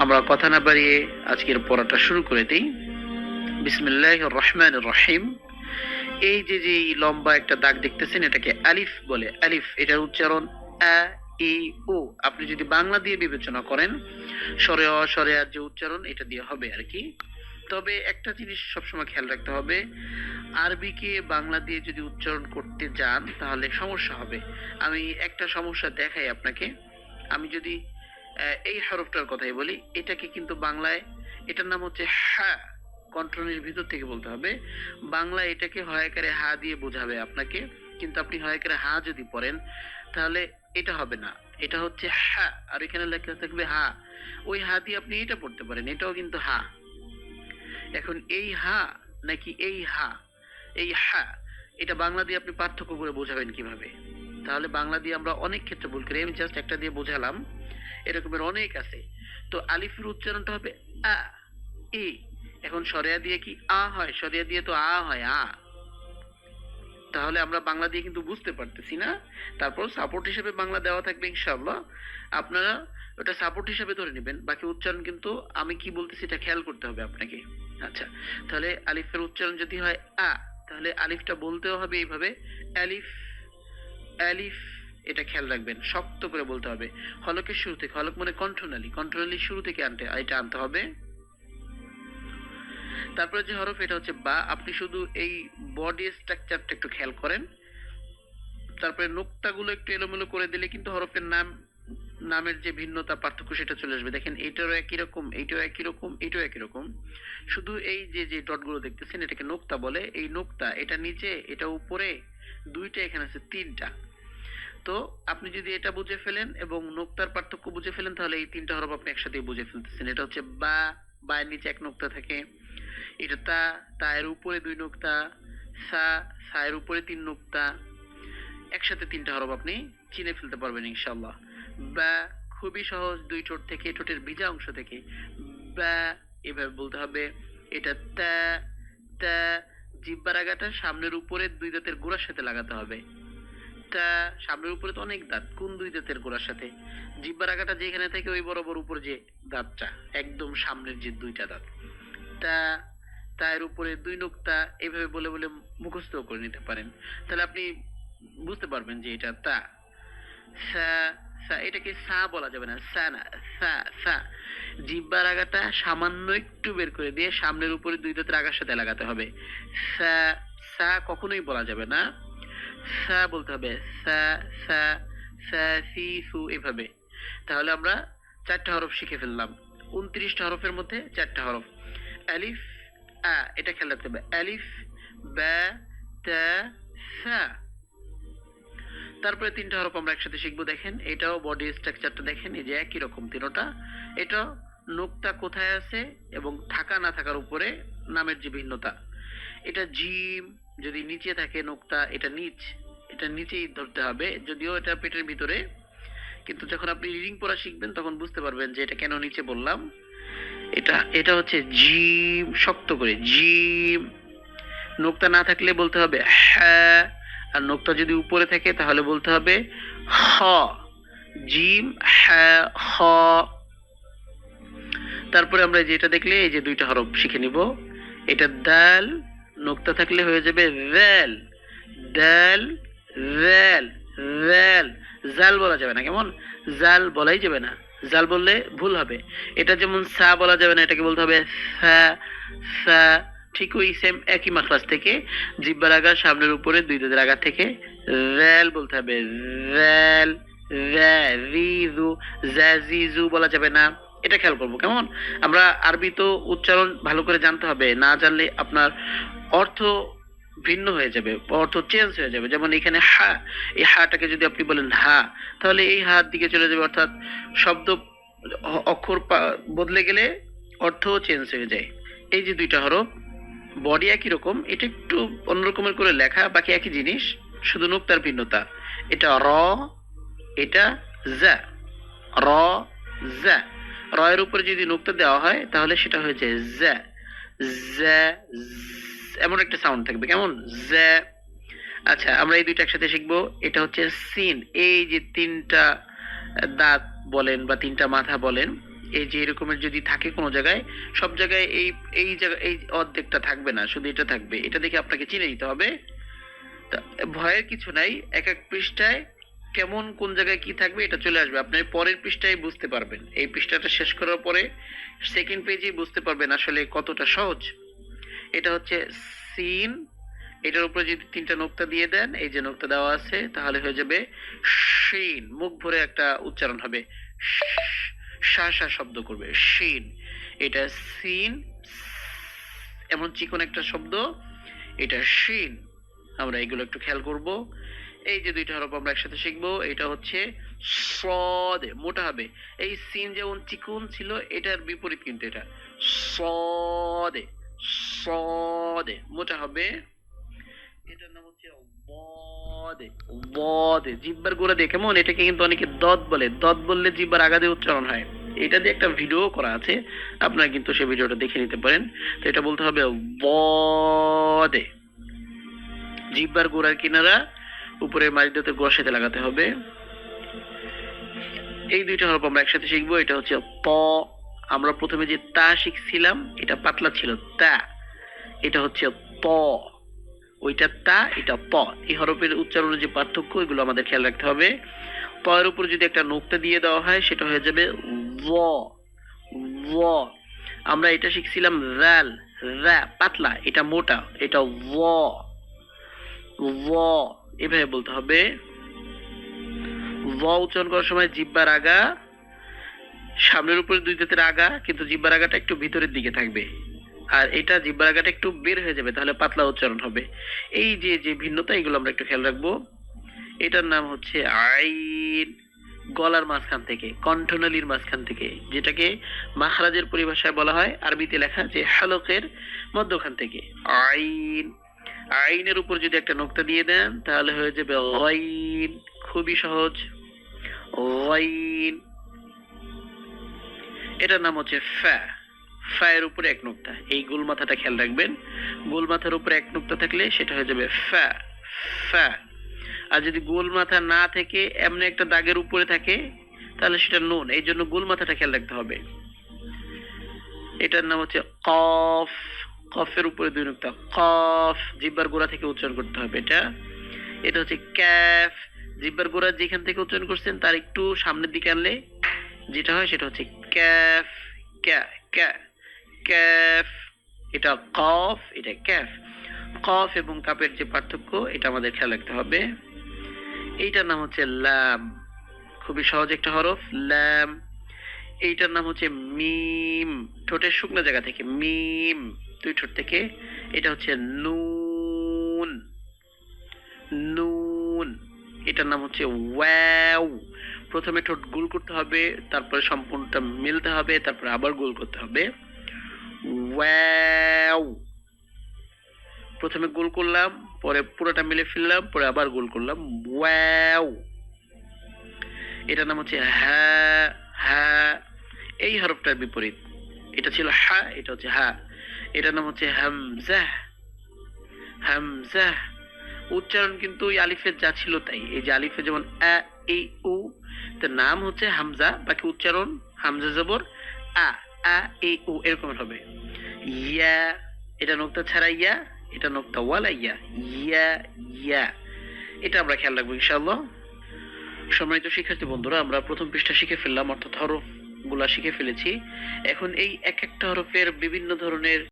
আমরা কথা না বাড়িয়ে আজকের পড়াটা শুরু করে দিই। বিসমিল্লাহ রহমান রহিম। এই যে যে লম্বা একটা দাগ দেখতেছেন, এটাকে আলিফ বলে। আলিফ, এটার উচ্চারণ আ ও আপনি যদি বাংলা দিয়ে বিবেচনা করেন সরে অ আর যে উচ্চারণ, এটা দিয়ে হবে আর কি। তবে একটা জিনিস সবসময় খেয়াল রাখতে হবে, আরবিকে বাংলা দিয়ে যদি উচ্চারণ করতে যান, তাহলে সমস্যা হবে। আমি একটা সমস্যা দেখাই আপনাকে। আমি যদি এই হরফটার কথাই বলি। এটাকে কিন্তু বাংলায়, এটার নাম হচ্ছে হা। কন্ট্রোলের ভিতর থেকে বলতে হবে। বাংলা এটাকে হয়াকারে হা দিয়ে বোঝাবে আপনাকে। কিন্তু আপনি হয়াকারে হা যদি পড়েন, তাহলে এটা হবে না। এটা হচ্ছে হা। আর এখানে লেখা থাকবে হা। ওই হা দিয়ে আপনি এটা পড়তে পারেন। এটাও কিন্তু হা। এখন এই হা নাকি এই হা? এই হা। এটা বাংলা দিয়ে আপনি পার্থক্য করে বোঝাবেন কীভাবে? তাহলে বাংলা দিয়ে আমরা অনেক ক্ষেত্রে ভুল করি। আমি জাস্ট একটা দিয়ে বোঝালাম। এরকমের অনেক আছে। তো আলিফের উচ্চারণটা হবে আ, ই। এখন সরিয়া দিয়ে কি আ হয়? সরিয়া দিয়ে তো আ হয়, আ। তাহলে আমরা বাংলা দিয়ে কিন্তু বুঝতে পারতেছি না। তারপর সাপোর্ট হিসেবে বাংলা দেওয়া থাকবে ইনশাআল্লাহ। আপনারা ওটা সাপোর্ট হিসেবে ধরে নেবেন। বাকি উচ্চারণ কিন্তু আমি কি বলতেছি এটা খেয়াল করতে হবে আপনাকে। আচ্ছা তাহলে আলিফের উচ্চারণ যদি হয় আ, তাহলে আলিফটা বলতেও হবে এইভাবে। আলিফ আলিফ এটা খেয়াল রাখবেন, শক্ত করে বলতে হবে। হলকের শুরু থেকে হলক মানে কণ্ঠনালী কণ্ঠনালী শুরু থেকে আনতে, এটা আনতে হবে। তারপরে যে হরফ, এটা হচ্ছে বা, আপনি শুধু এই বডি স্ট্রাকচারটা একটু খেয়াল করেন। তারপরে নোক্তাগুলো একটু এলোমেলো করে দিলে কিন্তু হরফের নাম, নামের যে ভিন্নতা, পার্থক্য সেটা চলে আসবে। দেখেন, এটারও একই রকম এইটাও একই রকম, এটাও একই রকম। শুধু এই যে যে ডটগুলো দেখতেছেন, এটাকে নোক্তা বলে। এই নোক্তা, এটা নিচে, এটা উপরে, দুইটা, এখানে আছে তিনটা। তো আপনি যদি এটা বুঝে ফেলেন এবং নোক্তার পার্থক্য বুঝে ফেলেন, তাহলে এই তিনটা হরফ আপনি একসাথে বুঝে ফেলতেছেন। এটা হচ্ছে বা, বায়ের নিচে এক নোক্তা থাকে। এটা তা, তায়ের উপরে দুই নোক্তা, সা, সায়ের উপরে তিন নোক্তা। একসাথে তিনটা হরফ আপনি চিনে ফেলতে পারবেন ইনশাল্লাহ বা, খুবই সহজ দুই ঠোঁট থেকে, ঠোঁটের ভিজা অংশ থেকে। বা, এভাবে বলতে হবে। এটা তা তা, জিব্বার আগাটা সামনের উপরে দুই দাঁতের গোড়ার সাথে লাগাতে হবে। তা সামনের উপরে তো অনেক দাঁত কোন দুই দাঁতের গোড়ার সাথে। জিব্বার আগাটা যেখানে থাকে ওই বরাবর উপর যে দাঁতটা, একদম সামনের যে দুইটা দাঁত। তা, তার উপরে দুই নোক্তা এইভাবে বলে বলে মুখস্থ করে নিতে পারেন। তাহলে আপনি বুঝতে পারবেন যে এটা তা। সা সা, এটাকে সা বলা যাবে না, সা না, সা সা। জিব্বার আগাটা সামান্য একটু বের করে দিয়ে সামনের উপরে দুই দাঁতের আগার সাথে লাগাতে হবে। সা সা কখনোই বলা যাবে না। সা বলতে হবে। সা সা সা, সি, সু এভাবে। তাহলে আমরা চারটা হরফ শিখে ফেললাম। উনত্রিশটা হরফের মধ্যে চারটা হরফ। আলিফ, আ, এটা খেয়াল রাখতে হবে। আলিফ, বা, তা, সা। তারপরে তিনটা হরফ আমরা একসাথে শিখব, দেখেন। এটাও বডি স্ট্রাকচারটা দেখেন, এই যে একই রকম তিনটা। এটা নোকটা কোথায় আছে এবং থাকা না থাকার উপরে নামের যে ভিন্নতা। এটা জিম যদি নিচে থাকে নোকটা এটা নিচ, এটা নিচেই ধরতে হবে, যদিও এটা পেটের ভিতরে, কিন্তু যখন আপনি রিডিং পড়া শিখবেন, তখন বুঝতে পারবেন যে এটা কেন নিচে বললাম। এটা এটা হচ্ছে জিম, শক্ত করে, জিম। নোকতা না থাকলে বলতে হবে হ্যাঁ আর নোকতা যদি উপরে থাকে, তাহলে বলতে হবে হ। জিম হ্যাঁ হ। তারপরে আমরা যেটা দেখলে, এই যে দুইটা হরফ শিখে নিব। এটা দাল নোকতা থাকলে হয়ে যাবে রেল। দাল রেল রেল। জাল বলা যাবে না, কেমন? জাল বলাই যাবে না। জাল বললে ভুল হবে। এটা যেমন সা বলা যাবে না, এটাকে বলতে হবে সা সা ঠিক ওই সেম একই মাখরাজ থেকে। জিব্বার আগার সামনের উপরে দুই দাঁতের আগার থেকে। রেল বলতে হবে। রেল রিজু জ্যাজিজু বলা যাবে না। এটা খেয়াল করব, কেমন? আমরা আরবি তো উচ্চারণ ভালো করে জানতে হবে। না জানলে আপনার অর্থ ভিন্ন হয়ে যাবে, অর্থ চেঞ্জ হয়ে যাবে। যেমন এখানে হা, এই হাটাকে যদি আপনি বলেন হা, তাহলে এই হাত দিকে চলে যাবে, অর্থাৎ শব্দ অক্ষর বদলে গেলে অর্থও চেঞ্জ হয়ে যায়। এই যে দুইটা হরফ বডি একই রকম, এটা একটু অন্যরকমের করে লেখা, বাকি একই জিনিস, শুধু নোক্তার ভিন্নতা। এটা র, এটা জা র জা র এর উপরে যদি নোক্তা দেওয়া হয়, তাহলে সেটা হয়েছে জা জা জ- এমন একটা সাউন্ড থাকবে। কেমন? জা আচ্ছা আমরা এই দুইটা একসাথে শিখব। এটা হচ্ছে সিন। এই যে তিনটা দাঁত বলেন বা তিনটা মাথা বলেন, এই যে এরকমের যদি থাকে কোনো জায়গায়, সব জায়গায় এই এই জায়গা, এই অর্ধেকটা থাকবে না, শুধু এটা থাকবে। এটা দেখে আপনাকে চিনে নিতে হবে। ভয়ের কিছু নাই। এক এক পৃষ্ঠায় কেমন কোন জায়গায় কি থাকবে এটা চলে আসবে। আপনি পরের পৃষ্ঠায় বুঝতে পারবেন। এই পৃষ্ঠাটা শেষ করার পরে সেকেন্ড পেজেই বুঝতে পারবেন আসলে কতটা সহজ। এটা হচ্ছে সিন। এটার উপরে যদি তিনটা নোক্তা দিয়ে দেন, এই যে নোক্তা দেওয়া আছে, তাহলে হয়ে যাবে শিন মুখ ভরে একটা উচ্চারণ হবে। শা শব্দ করবে শিন এটা সিন, এমন চিকন একটা শব্দ, এটা শিন আমরা এগুলো একটু খেয়াল করব। এই যে দুইটা হরফ আমরা একসাথে শিখব, এটা হচ্ছে সদে, মোটা হবে। এই সিন যেমন চিকুন ছিল, এটার বিপরীত কিন্তু এটা। সদে। সদে, মোটা হবে। এটার নাম হচ্ছে বদে বদে জিব্বার গোড়া দিয়ে কেমন? এটাকে কিন্তু অনেকে দত বলে। দত বললে জিব্বার আগা দিয়ে উচ্চারণ হয়। এটা দিয়ে একটা ভিডিও করা আছে। আপনারা কিন্তু সেই ভিডিওটা দেখে নিতে পারেন। তো এটা বলতে হবে বদে জিব্বার গোড়ার কিনারা উপরে মাঝদাতের গোড়ার সাথে লাগাতে হবে। এই দুইটা হরফ আমরা একসাথে শিখব। এটা হচ্ছে প আমরা প্রথমে যে তা শিখছিলাম, এটা পাতলা ছিল, তা। এটা হচ্ছে প। ওইটা তা, এটা প। এই হরফের উচ্চারণের যে পার্থক্য, এগুলো আমাদের খেয়াল রাখতে হবে। প এর উপর যদি একটা নোক্তা দিয়ে দেওয়া হয়, সেটা হয়ে যাবে ও ও আমরা এটা শিখছিলাম র্যাল, র্যা, পাতলা, এটা মোটা, এটা ও ও এভাবে বলতে হবে। ও উচ্চারণ করার সময় জিব্বার আগা সামনের উপরে দুই দাঁতের আগা, কিন্তু জিব্বার আগাটা একটু ভিতরের দিকে থাকবে। আর এটা জিব্বার আগাটা একটু বের হয়ে যাবে, তাহলে পাতলা উচ্চারণ হবে। এই যে যে ভিন্নতা, এগুলো আমরা একটু খেয়াল রাখব। এটার নাম হচ্ছে আইন। গলার মাঝখান থেকে, কণ্ঠনালীর মাঝখান থেকে, যেটাকে মাখরাজের পরিভাষায় বলা হয়। আরবিতে লেখা যে হালকের মধ্যখান থেকে। আইন। আইনের উপর যদি একটা নোক্তা দিয়ে দেন, তাহলে হয়ে যাবে গাইন খুবই সহজ। গাইন এটার নাম হচ্ছে ফ্যা ফ্যায়ের উপরে এক নোক্তা। এই গোল মাথাটা খেয়াল রাখবেন। গোল মাথার উপরে এক নোক্তা থাকলে সেটা হয়ে যাবে ফ্যা ফ্যা আর যদি গোল মাথা না থেকে এমনি একটা দাগের উপরে থাকে, তাহলে সেটা নুন। এই জন্য গোল মাথাটা খেয়াল রাখতে হবে। এটার নাম হচ্ছে কফ। কফের উপরে দুই নোক্তা। কফ, জিব্বার গোড়া থেকে উচ্চারণ করতে হবে এটা। এটা হচ্ছে ক্যাফ। জিব্বার গোড়া যেখান থেকে উচ্চারণ করছেন, তার একটু সামনের দিকে আনলে যেটা হয় সেটা হচ্ছে ক্যাফ ক্যা ক্যা ক্যাফ এটা কফ এটা ক্যাফ কফ এবং কাপের যে পার্থক্য, এটা আমাদের খেয়াল রাখতে হবে। এইটার নাম হচ্ছে ল্যাম খুবই সহজ একটা হরফ ল্যাম এইটার নাম হচ্ছে মিম ঠোঁটের শুকনো জায়গা থেকে মিম দুই ঠোঁট থেকে। এটা হচ্ছে নুন নুন এটার নাম হচ্ছে ওয়াও প্রথমে ঠোঁট গোল করতে হবে, তারপরে সম্পূর্ণটা মিলতে হবে, তারপরে আবার গোল করতে হবে। প্রথমে গোল করলাম, পরে পুরোটা মিলে ফেললাম, পরে আবার গোল করলাম। ওয়াও! এটার নাম হচ্ছে হ্যাঁ হ্যাঁ। এই হরফটার বিপরীত। এটা ছিল হা, এটা হচ্ছে হা। এটার নাম হচ্ছে হামজা। হামজা। উচ্চারণ কিন্তু ওই আলিফের যা ছিল তাই। এই যে আলিফে যেমন আ এই উ তার নাম হচ্ছে হামজা, বাকি উচ্চারণ হামজা জবর, আ আ এই উ, এরকম হবে। ইয়া, এটা নোক্তা ছাড়া ইয়া, এটা নোক্তা ওয়ালা ইয়া। ইয়া ইয়া। এটা আমরা খেয়াল রাখব, ইনশাআল্লাহ। সম্মানিত শিক্ষার্থী বন্ধুরা, আমরা প্রথম পৃষ্ঠা শিখে ফেললাম, অর্থাৎ হরফগুলা শিখে ফেলেছি। এখন এই এক একটা হরফের বিভিন্ন ধরনের